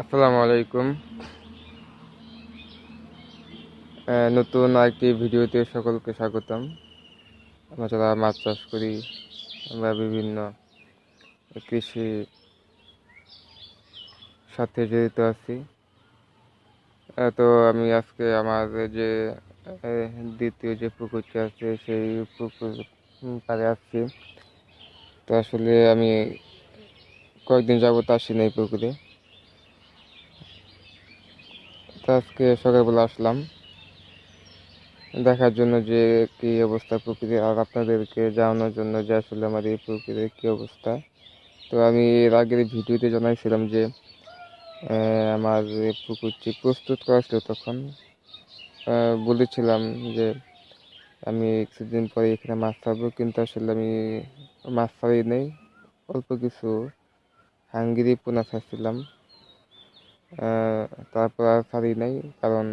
আসসালামু আলাইকুম নতুন আরেকটি ভিডিওতে সকলকে স্বাগতম। আমরা যারা মাছ চাষ করি, আমরা বিভিন্ন কৃষি সাথে জড়িত আছি। তো আমি আজকে আমার যে দ্বিতীয় যে পুকুরটি আছে, সেই পুকুর পাড়ে আসছি। তো আসলে আমি কয়েকদিন যাবত আসি না এই পুকুরে। তো আজকে সকালবেলা আসলাম। দেখার জন্য যে কি অবস্থা পুকুরে আর আপনাদেরকে জানানোর জন্য যে আসলে আমার এই পুকুরের কি অবস্থা। তো আমি এর আগের ভিডিওতে জানাইছিলাম যে আমার পুকুরটি প্রস্তুত করা ছিল তখন বলেছিলাম যে আমি কিছুদিন পরে এখানে মাছ ছাড়বো কিন্তু আসলে আমি মাছ ছাড়ি নেই, অল্প কিছু হাঙ্গিরি পোনা ছাড়ছিলাম তারপর আর ছাড়ি নাই, কারণ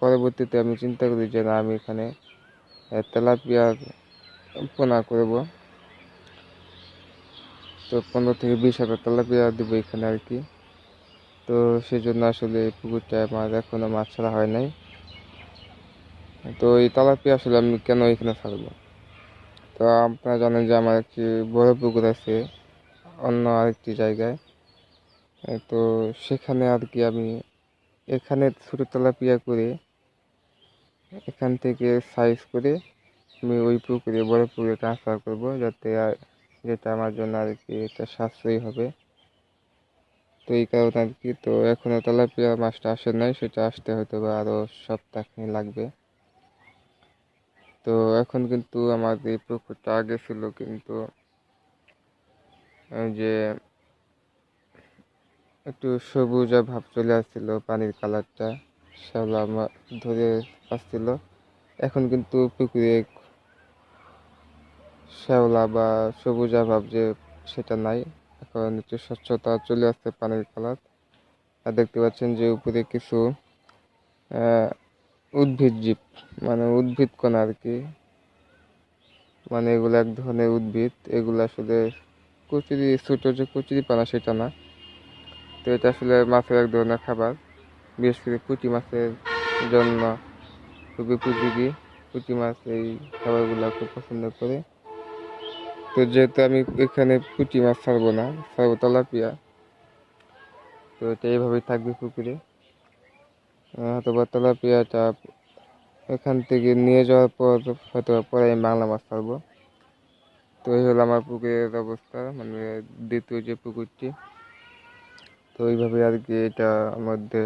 পরবর্তীতে আমি চিন্তা করি যে না, আমি এখানে তেলাপিয়ার পোনা করব। তো পনেরো থেকে বিশ হাজার তেলাপিয়া দেবো এখানে আর কি। তো সেই জন্য আসলে এই পুকুরটা আমার এখনও মাছ ছাড়া হয় নাই। তো এই তেলাপিয়া আসলে আমি কেন এখানে ছাড়বো? তো আপনারা জানেন যে আমার একটি বড় পুকুর আছে, অন্য আরেকটি জায়গায়। তো সেখানে আর কি আমি এখানে ছোটো তেলাপিয়া করে এখান থেকে সাইজ করে আমি ওই পুকুরে, বড় পুকুরে ট্রান্সফার করব যাতে আর, যেটা আমার জন্য আর কি এটা সাশ্রয়ী হবে। তো এই কারণে আর কি, তো এখনও তেলাপিয়া মাছটা আসে নাই, সেটা আসতে হয়তো বা আরও সপ্তাহখানি লাগবে। তো এখন কিন্তু আমার এই পুকুরটা আগে ছিল কিন্তু যে একটু সবুজা ভাব চলে আসছিল, পানির কালারটা শ্যাওলা ধরে আসছিল। এখন কিন্তু পুকুরে শ্যাওলা বা সবুজা ভাব যে সেটা নাই। এখন একটু স্বচ্ছতা চলে আসছে পানির কালার। আর দেখতে পাচ্ছেন যে উপরে কিছু উদ্ভিদ জীব মানে উদ্ভিদ কণা আর কি। মানে এগুলো এক ধরনের উদ্ভিদ। এগুলো আসলে কচুরি, ছোটো যে কচুরি পানা সেটা না। তো এটা আসলে মাছের এক ধরনের খাবার। বিশেষ করে পুঁটি মাছের জন্য খুবই উপযোগী। পুঁটি মাছ এই খাবারগুলো খুব পছন্দ করে। তো যেহেতু আমি এখানে পুঁটি মাছ ছাড়বো না ছাড়বো তলাপিয়া। তো এটা এইভাবেই থাকবে পুকুরে। আহ, অথবা তেলাপিয়াটা এখান থেকে নিয়ে যাওয়ার পর হয়তো পরে আমি বাংলা মাছ ছাড়বো। তো এই হলো আমার পুকুরের অবস্থা মানে দ্বিতীয় যে পুকুরটি। তো এইভাবে আর কি এটা মধ্যে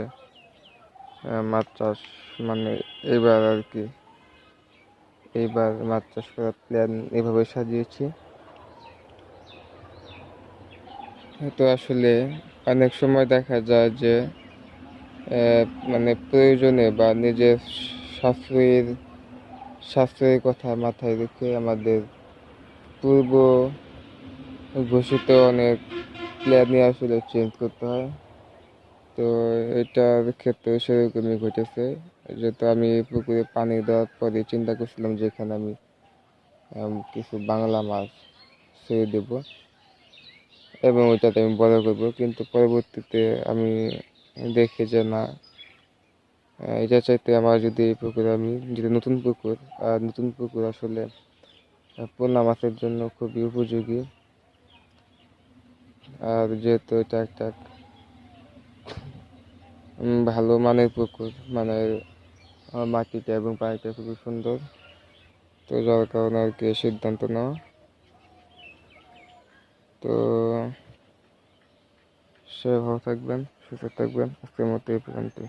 মাছ চাষ মানে এবার আর কি এইবার মাছ চাষ করার প্ল্যান এভাবে সাজিয়েছি। তো আসলে অনেক সময় দেখা যায় যে মানে প্রয়োজনে বা নিজের সাশ্রয়ের সাশ্রয়ের কথা মাথায় রেখে আমাদের পূর্ব ঘোষিত অনেক প্ল্যানই আসলে চেঞ্জ করতে হয়। তো এটার ক্ষেত্রে সেরকমই ঘটেছে। যেহেতু আমি পুকুরে পানি দেওয়ার পরে চিন্তা করছিলাম যে এখানে আমি কিছু বাংলা মাছ ছেড়ে দেবো। এবং ওইটাতে আমি বড় করব। কিন্তু পরবর্তীতে আমি দেখি যে না এটা চাইতে আমার যদি এই পুকুরে আমি, যদি নতুন পুকুর আর নতুন পুকুর আসলে পোনা মাছের জন্য খুবই উপযোগী। আর যেহেতু এটা একটা ভালো মানের পুকুর মানে মাটিটা এবং পানিটা খুবই সুন্দর। তো যার কারণে আর কি সিদ্ধান্ত নেওয়া। তো সে ভালো থাকবেন, সুস্থ থাকবেন। আজকের মতো এই পর্যন্তই।